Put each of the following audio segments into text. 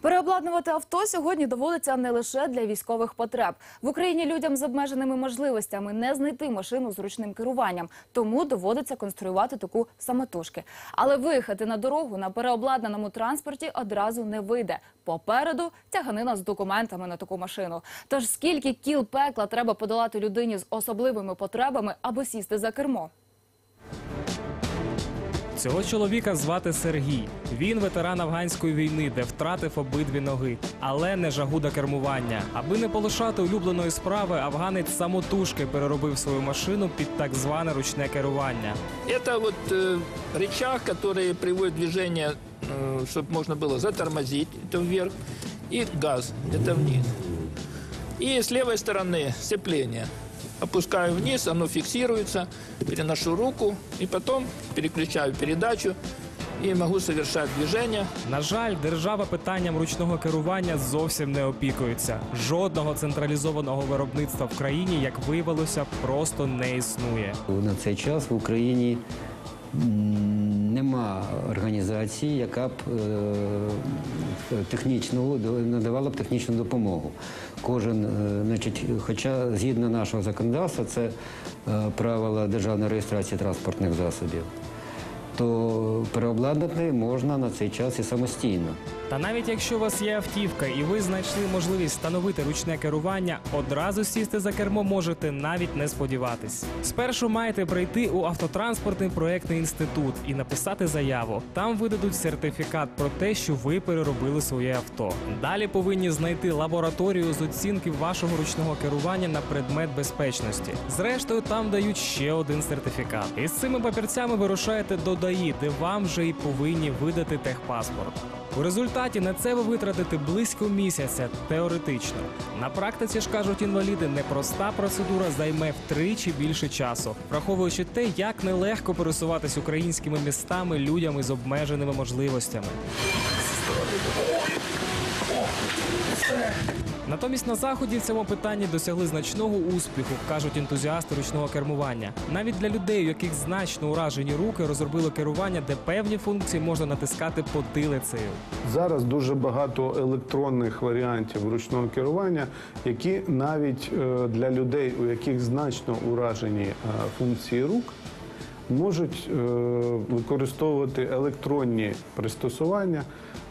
Переобладнувати авто сьогодні доводиться не лише для військових потреб. В Україні людям з обмеженими можливостями не знайти машину з ручним керуванням, тому доводиться конструювати таку самотужки. Але виїхати на дорогу на переобладнаному транспорті одразу не вийде. Попереду тяганина з документами на таку машину. Тож скільки кіл пекла треба подолати людині з особливими потребами, аби сісти за кермо? Цього чоловіка звати Сергій. Він ветеран афганської війни, де втратив обидві ноги, але не жагу до кермування. Аби не полишати улюбленої справи, афганець самотужки переробив свою машину під так зване ручне керування. Это вот э, рычаг, который приводит движение, чтобы можно было затормозить, это вверх, и газ, это вниз. И с левой стороны сцепление. Опускаю вниз, оно фиксируется, переношу руку, и потом переключаю передачу, и могу совершать движение. На жаль, держава питанням ручного керування зовсім не опікується. Жодного централізованого виробництва в країні, як виявилося, просто не існує. На цей час в Україні нема організації, яка б технічно технічну надавала б технічну допомогу. Кожен, е, значить, хоча згідно нашого законодавства, це е, правила державної реєстрації транспортних засобів, то переобладнати можна на цей час і самостійно. Та навіть якщо у вас є автівка і ви знайшли можливість встановити ручне керування, одразу сісти за кермо можете навіть не сподіватись. Спершу маєте прийти у автотранспортний проектний інститут і написати заяву. Там видадуть сертифікат про те, що ви переробили своє авто. Далі повинні знайти лабораторію з оцінки вашого ручного керування на предмет безпечності. Зрештою, там дають ще один сертифікат. І з цими папірцями вирушаєте до ДАІ, де вам вже й повинні видати техпаспорт. У результаті на це ви витратите близько місяця теоретично. На практиці ж кажуть інваліди, непроста процедура займе втричі більше часу, враховуючи те, як нелегко пересуватись українськими містами людям із обмеженими можливостями. Натомість на заході в цьому питанні досягли значного успіху, кажуть ентузіасти ручного кермування. Навіть для людей, у яких значно уражені руки, розробили керування, де певні функції можна натискати потилицею. Зараз дуже багато електронних варіантів ручного керування, які навіть е, для людей, у яких значно уражені е, функції рук, можуть е, використовувати електронні пристосування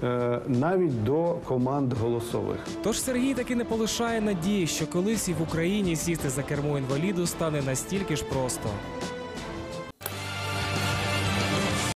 е, навіть до команд голосових. Тож Сергій таки не полишає надії, що колись і в Україні сісти за кермо інваліду стане настільки ж просто.